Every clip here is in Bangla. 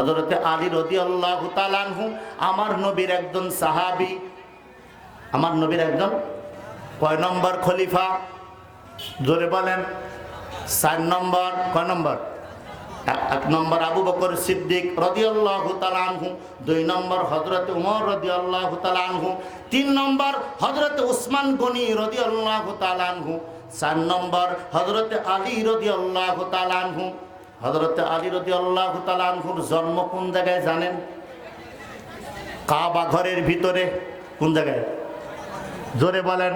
হজরতে আলী রদি আল্লাহ তালানহু আমার নবীর একজন সাহাবি। আমার নবীর একজন কয় নম্বর খলিফা? জোরে বলেন। চার নম্বর, কয় নম্বর? এক- নম্বর আবু বকর সিদ্দিক রদিয়াল্লাহ তালানহু দুই নম্বর হজরত উমর রদিয়াল্লাহ তালানহু তিন নম্বর হজরত উসমান গনি রদিয়াল্লাহ তালানহু চার নম্বর হজরত আলী রদিয়াল্লাহ তালানহু হজরত আলী রদিয়াল্লাহ তালানহুর জন্ম কোন জায়গায় জানেন? কাবা ঘরের ভিতরে। কোন জায়গায়? জোরে বলেন।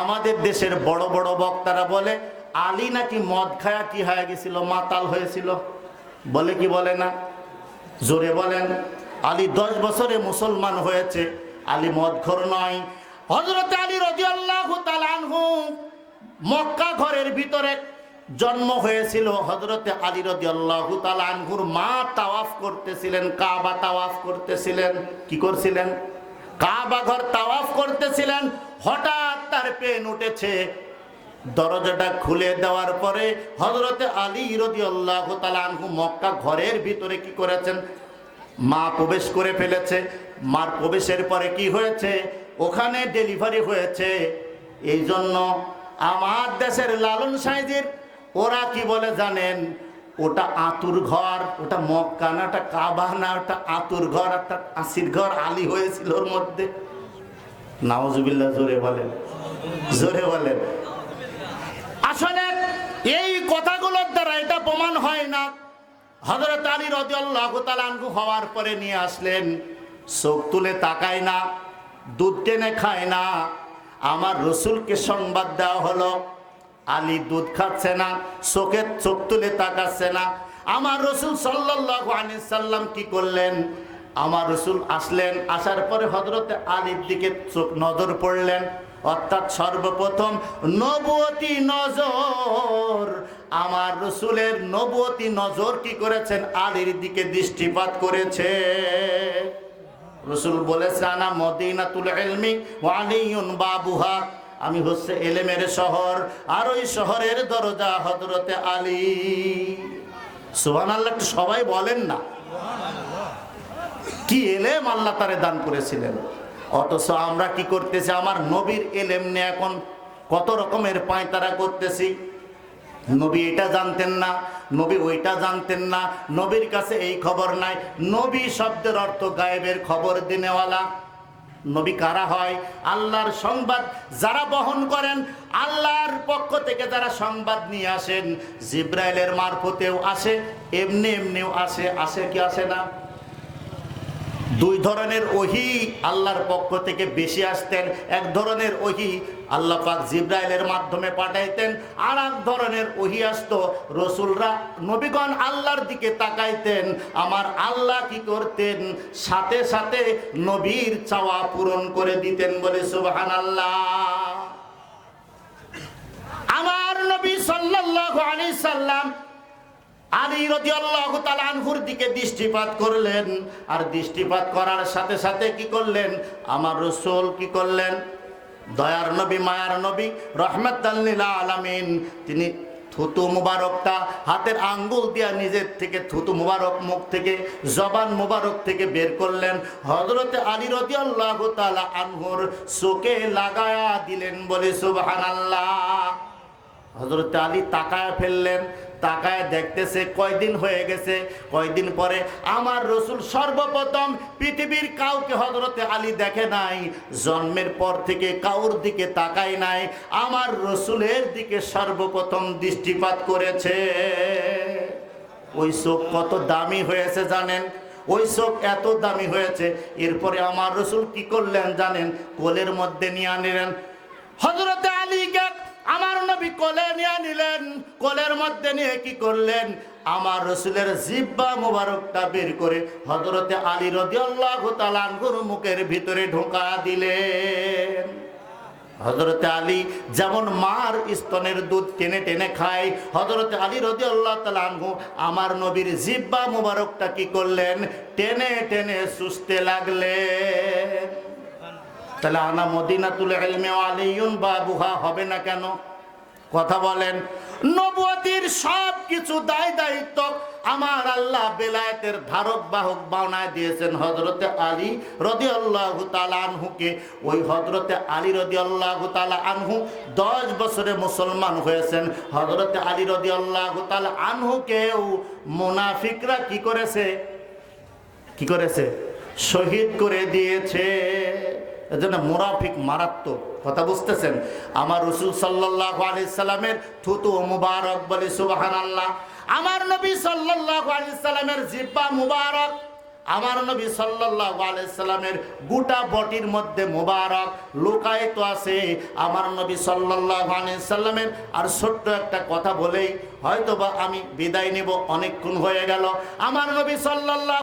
আমাদের দেশের বড় বড় বক্তারা বলে, আলী নাকি মদ খায়া কি হয়ে গেছিল, মাতাল হয়েছিল? বলে কি বলে না? জোরে বলেন। আলী দশ বছরে মুসলমান হয়েছে, আলী মদখর নয়। হজরত আলী রাজি আল্লাহ আনহু মক্কা ঘরের ভিতরে জন্ম হয়েছিল হজরতে আলী রাজি আল্লাহ আনহুর মা তাওয়াফ করতেছিলেন, কাবা তাওয়াফ করতেছিলেন। কি করছিলেন? কাবা ঘর তাওয়াফ করতেছিলেন। হঠাৎ তার পেন উঠেছে। দরজাটা খুলে দেওয়ার পরে হজরতে আলী রদি আল্লাহ আনহু মক্কা ঘরের ভিতরে কি করেছেন? মা প্রবেশ করে ফেলেছে। মার প্রবেশের পরে কি হয়েছে? ওখানে ডেলিভারি হয়েছে। এই জন্য আমার দেশের লালন সাইজের ওরা কি বলে জানেন? ওটা আতুর ঘর, ওটা মক্কা না, ওটা কাবা না, ওটা আতুর ঘর, একটা আসির ঘর আলী হয়েছিল ওর মধ্যে। নাওজুবিল্লাহ জোরে বলেন। জোরে বলেন। আসলে এই কথাগুলোর দ্বারা এটা প্রমাণ হয় না। হজরত আলী তালানহু হওয়ার পরে নিয়ে আসলেন, চোখ তুলে তাকায় না, দুধ টেনে খায় না। আমার রসুলকে সংবাদ দেওয়া হলো আলী দুধ খাচ্ছে না, চোখে চোখ তুলে তাকাচ্ছে না। আমার রসুল সাল্লাল্লাহু আলাইহি সাল্লাম কি করলেন? আমার রসুল আসলেন, আসার পরে হজরতে আলীর দিকে চোখ নজর পড়লেন। অর্থাৎ সর্বপ্রথম নবতী নজর। আমার রসুলের নবতী নজর কি করেছেন? আলীর দিকে দৃষ্টিপাত করেছে। রসুল বলেছে আনা মদিনাতুল আলিয়ুন বাবুহা। আমি হচ্ছে এলেমের শহর, আর ওই শহরের দরজা হজরতে আলী। সুবহানাল্লাহ, একটু সবাই বলেন না। কি এলেম আল্লাহ তারে দান করেছিলেন? অথচ আমরা কি করতেছি? আমার নবীর এলেম নিয়ে এখন কত রকমের পায়তারা করতেছি। নবী এটা জানতেন না, নবী ওইটা জানতেন না, নবীর কাছে এই খবর নাই। নবী শব্দের অর্থ গায়েবের খবর দিনেওয়ালা। নবী কারা হয়? আল্লাহর সংবাদ যারা বহন করেন, আল্লাহর পক্ষ থেকে যারা সংবাদ নিয়ে আসেন, জিব্রাইলের মারফতেও আসে, এমনি এমনিও আসে আসে কি আসে না? দুই ধরনের ওহি আল্লাহর পক্ষ থেকে বেশি আসতেন। এক ধরনের ওহি আল্লাহ পাক জিব্রাইলের মাধ্যমে পাঠাইতেন। আর এক ধরনের ওহি আসত, রসুলরা নবীগণ আল্লাহর দিকে তাকাইতেন। আমার আল্লাহ কি করতেন? সাথে সাথে নবীর চাওয়া পূরণ করে দিতেন বলে সুবহান আল্লাহ আমার নবী সাল্লাল্লাহু আলাইহি সাল্লাম দিকে দৃষ্টিপাত করলেন। আর দৃষ্টিপাত করার সাথে সাথে করলেন? আমার কি করলেন? তিনি থুতু মুবারকটা হাতের আঙ্গুল দিয়া নিজের থেকে থুতু মুবারক মুখ থেকে, জবান মুবারক থেকে বের করলেন। হযরতে আলী রাদিয়াল্লাহু তাআলা আনহুর চোখে লাগায়া দিলেন বলে সুবহানাল্লাহ। হজরত আলী তাকায় ফেললেন তাকায় দেখতেছে কয়দিন হয়ে গেছে, কয়দিন পরে আমার রসুল সর্বপ্রথম পৃথিবীর কাউকে হজরতে আলী দেখে নাই, জন্মের পর থেকে কাউর দিকে তাকায় নাই, আমার রসুলের দিকে সর্বপ্রথম দৃষ্টিপাত করেছে। ওই চোখ কত দামি হয়েছে জানেন? ওই চোখ এত দামি হয়েছে, এরপরে আমার রসুল কি করলেন জানেন? কোলের মধ্যে নিয়ে আনিলেন। হজরতে আলীকে আমার নবী কোলে নিয়ে নিলেন, কোলের মধ্যে নিয়ে কি করলেন? আমার রসুলের জিব্বা মোবারকটা বের করে হজরতে আলী রদিয়াল্লাহু আনহুর মুখের ভিতরে ঢোকা দিলেন। হজরতে আলী যেমন মার স্তনের দুধ টেনে টেনে খায় হজরতে আলী রদি আল্লাহ তালানহু আমার নবীর জিব্বা মুবারকটা কি করলেন? টেনে টেনে সুস্থে লাগলেন। তাহলে আনা মদিনাতুল ইলমে আলিয়ুন বাবুহা হবে না কেন? কথা বলেন, নবুয়তির সব কিছু দায় দায়িত্ব আমার আল্লাহ বেলায়েতের ধারক বাহক বানায় দিয়েছেন হজরতে আলী রদি আল্লাহ আনহুকে। ওই হজরতে আলী রদি আল্লাহ আনহু দশ বছরে মুসলমান হয়েছেন। হজরতে আলী রদি আল্লাহ আনহুকেও মোনাফিকরা কি করেছে? কি করেছে? শহীদ করে দিয়েছে। এজন্য মুরাফিক মারাত্মক। কথা বুঝতেছেন? আমার রসুল সাল্লাহ আলাইসাল্লামের থুতু মুবারক বলি সুবাহান আল্লাহ আমার নবী সাল্লাহ আলাইসাল্লামের জিব্বা মুবারক। আমার নবী সাল্লাহ আলাইসাল্লামের গোটা বটির মধ্যে মুবারক। লুকায়িত আছে আমার নবী সাল্লাহ আলাইসাল্লামের আর ছোট্ট একটা কথা বলেই হয়তোবা আমি বিদায় নেব, অনেকক্ষণ হয়ে গেল। আমার নবী সাল্লাল্লাহু